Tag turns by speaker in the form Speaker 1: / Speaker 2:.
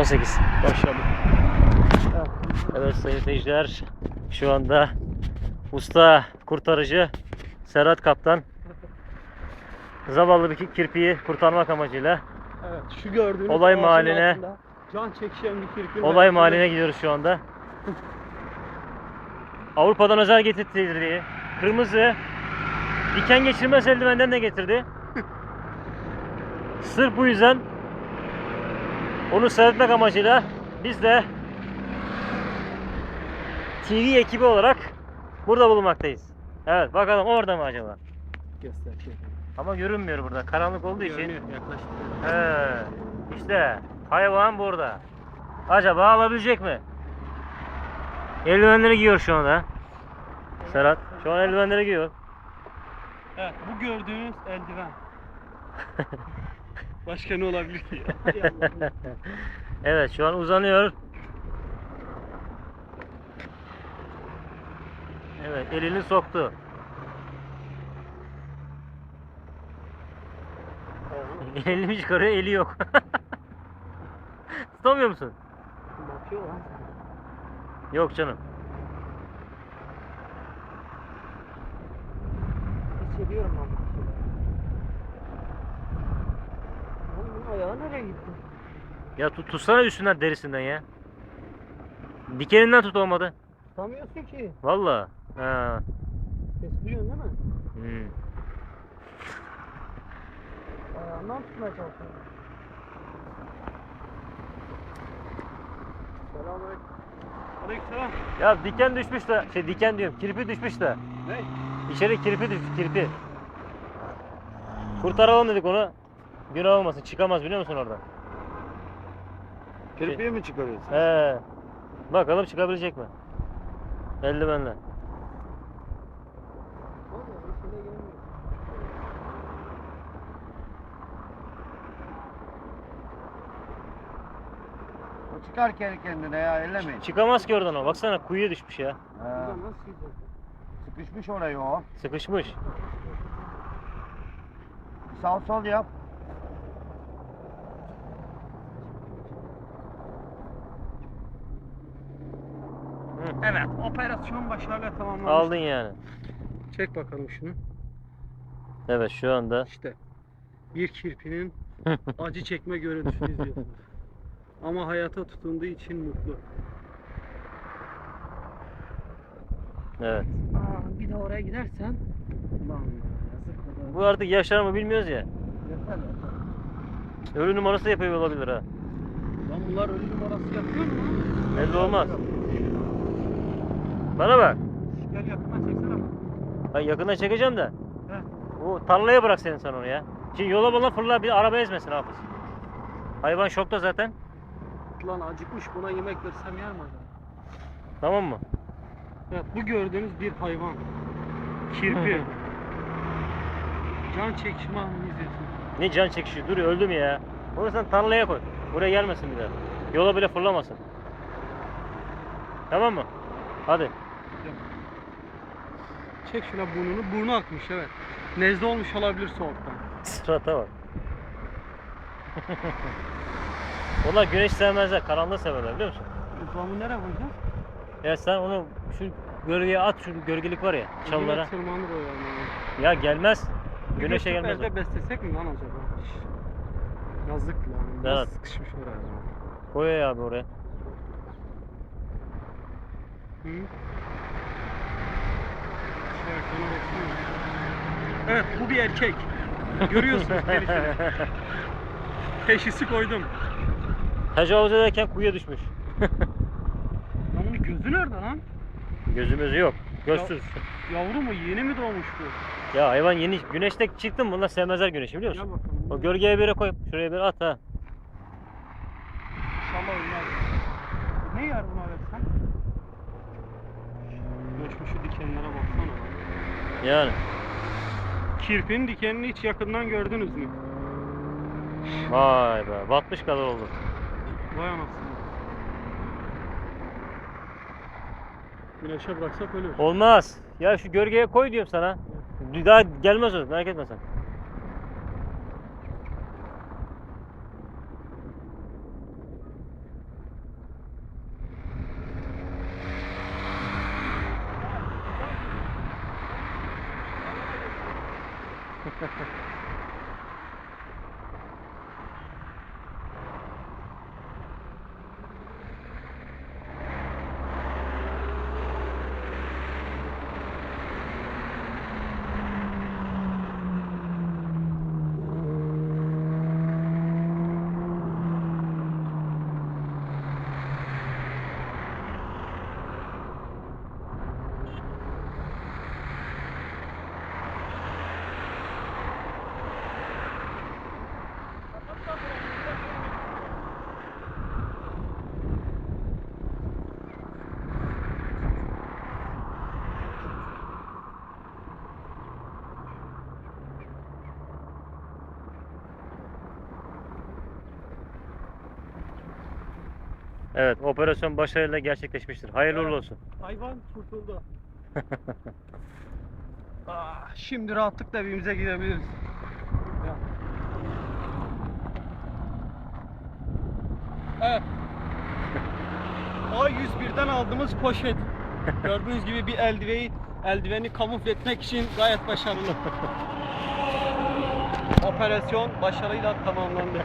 Speaker 1: 18.
Speaker 2: Başladı.
Speaker 1: Evet sayın seyirciler. Şu anda usta kurtarıcı Serhat Kaptan zavallı bir kirpiyi kurtarmak amacıyla
Speaker 2: Evet şu gördüğünüz
Speaker 1: Olay
Speaker 2: ağacın
Speaker 1: mahalline-
Speaker 2: altında can çekişen bir kirpin.
Speaker 1: olay mahalline gidiyoruz şu anda. Avrupa'dan özel getirdiği kırmızı diken geçirmez eldivenden de getirdi. Sırf bu yüzden onu seyretmek amacıyla biz de TV ekibi olarak burada bulunmaktayız. Evet bakalım orada mı acaba?
Speaker 2: Göster şey.
Speaker 1: Ama görünmüyor burada. Karanlık olduğu için.
Speaker 2: Görünüyor, yaklaştı.
Speaker 1: He, işte hayvan burada. Acaba alabilecek mi? Eldivenleri giyiyor şu anda. Serhat şu an eldivenleri giyiyor.
Speaker 2: Evet bu gördüğünüz eldiven. Başka ne olabilir ki?
Speaker 1: Evet şu an uzanıyor. Evet elini soktu. elini çıkarıyor eli yok. Tutamıyor musun?
Speaker 2: Bakıyor lan.
Speaker 1: Yok canım.
Speaker 2: Hissediyorum ben ayağı nereye gitti?
Speaker 1: Ya tut, tutsana üstünden derisinden ya. Dikeninden tut olmadı.
Speaker 2: Tutamıyorsun ki.
Speaker 1: Valla. Ha.
Speaker 2: Ses duyuyorsun değil mi?
Speaker 1: Hmm.
Speaker 2: Ayağından tutmaya çalışıyorum. Selamünaleyküm. Aleykümselam.
Speaker 1: Ya diken düşmüş de şey diken diyorum kirpi düşmüş de.
Speaker 2: Ne?
Speaker 1: İçeri kirpi düşmüş kirpi. Kurtaralım dedik onu. Günah olmasın çıkamaz biliyor musun orada?
Speaker 3: Kirpiği mi çıkarıyorsun?
Speaker 1: He. Bakalım çıkabilecek mi? Eldivenle.
Speaker 3: O çıkar kendi kendine ya ellemeyin.
Speaker 1: Çıkamaz ki oradan o. Baksana kuyuya düşmüş ya.
Speaker 3: Ha, sıkışmış orayı o.
Speaker 1: Sıkışmış.
Speaker 3: Sağ sol yap.
Speaker 1: Hı.
Speaker 2: Evet, operasyon başarıyla tamamlanmış.
Speaker 1: Aldın yani.
Speaker 2: Çek bakalım şunu.
Speaker 1: Evet şu anda.
Speaker 2: İşte bir kirpinin acı çekme görüntüsünü izliyorsunuz. Ama hayata tutunduğu için mutlu.
Speaker 1: Evet.
Speaker 2: Aa, bir de oraya gidersen Ulan yazık
Speaker 1: Bu artık yaşar mı bilmiyoruz ya.
Speaker 2: Yeter yeter.
Speaker 1: Ölü numarası yapıyor olabilir ha.
Speaker 2: Lan bunlar ölü numarası yapıyor mu?
Speaker 1: Belli olmaz. Bana bak.
Speaker 2: Gel yakına çeksene.
Speaker 1: Ben yakından çekeceğim de.
Speaker 2: He.
Speaker 1: Bu tarlaya bırak senin sen onu ya. Şimdi yola bana fırla bir araba ezmesin hafız. Hayvan şokta zaten.
Speaker 2: Lan acıkmış buna yemek versem yer mi acaba?
Speaker 1: Tamam mı?
Speaker 2: Evet bu gördüğünüz bir hayvan. Kirpi. Can çekişme izliyorsun.
Speaker 1: Ne can çekişi duruyor öldü mü ya? Onu sen tarlaya koy. Buraya gelmesin bir daha. Yola bile fırlamasın. Tamam mı? Hadi.
Speaker 2: Çek şuna burnunu. Burnu akmış evet. Nezle olmuş olabilir soğuktan.
Speaker 1: Surata bak. Onlar güneş sevmezler, karanlığı severler biliyor musun?
Speaker 2: Uzamı nereye koyacağız?
Speaker 1: Ya sen onu şu gölgeye at, şu gölgelik var ya, çalılara.
Speaker 2: Yine Tırmanır o yani.
Speaker 1: Ya gelmez. Güneşe gelmez o.
Speaker 2: elde beslesek mi lan acaba? Yazık lan.
Speaker 1: Evet.
Speaker 2: Nasıl sıkışmış oraya ya.
Speaker 1: Koy abi oraya.
Speaker 2: Hı? Şey ekrana baksana. Evet bu bir erkek. Görüyorsunuz gelişini. Teşhisi koydum.
Speaker 1: Tecavüz ederken kuyuya düşmüş.
Speaker 2: Lan bunun gözü nerede lan?
Speaker 1: Gözümüz yok. Gözsüz.
Speaker 2: Yavru mu? Yeni mi doğmuş bu?
Speaker 1: Ya hayvan yeni güneşte çıktı mı bunlar sevmezler güneşi biliyor
Speaker 2: Gel
Speaker 1: musun?
Speaker 2: bakalım.
Speaker 1: O gölgeye bir yere koy. Şuraya bir at ha.
Speaker 2: İnşallah ölmez. Ne yer buna versen? Göçmüş şu dikenlere baksana lan.
Speaker 1: Yani.
Speaker 2: Kirpinin dikenini hiç yakından gördünüz mü?
Speaker 1: Vay be. Batmış kadar oldu.
Speaker 2: Vay anasını. Güneşe bıraksak ölür.
Speaker 1: Olmaz. Ya şu gölgeye koy diyorum sana. Daha gelmez o. Merak etme sen. Ha, ha, ha. Evet, operasyon başarıyla gerçekleşmiştir. Hayırlı uğurlu olsun.
Speaker 2: Hayvan kurtuldu. Ah, şimdi rahatlıkla evimize gidebiliriz. Ya. Evet. A101'den aldığımız poşet. Gördüğünüz gibi bir eldiveni, eldiveni kamufle etmek için gayet başarılı. Operasyon başarıyla tamamlandı.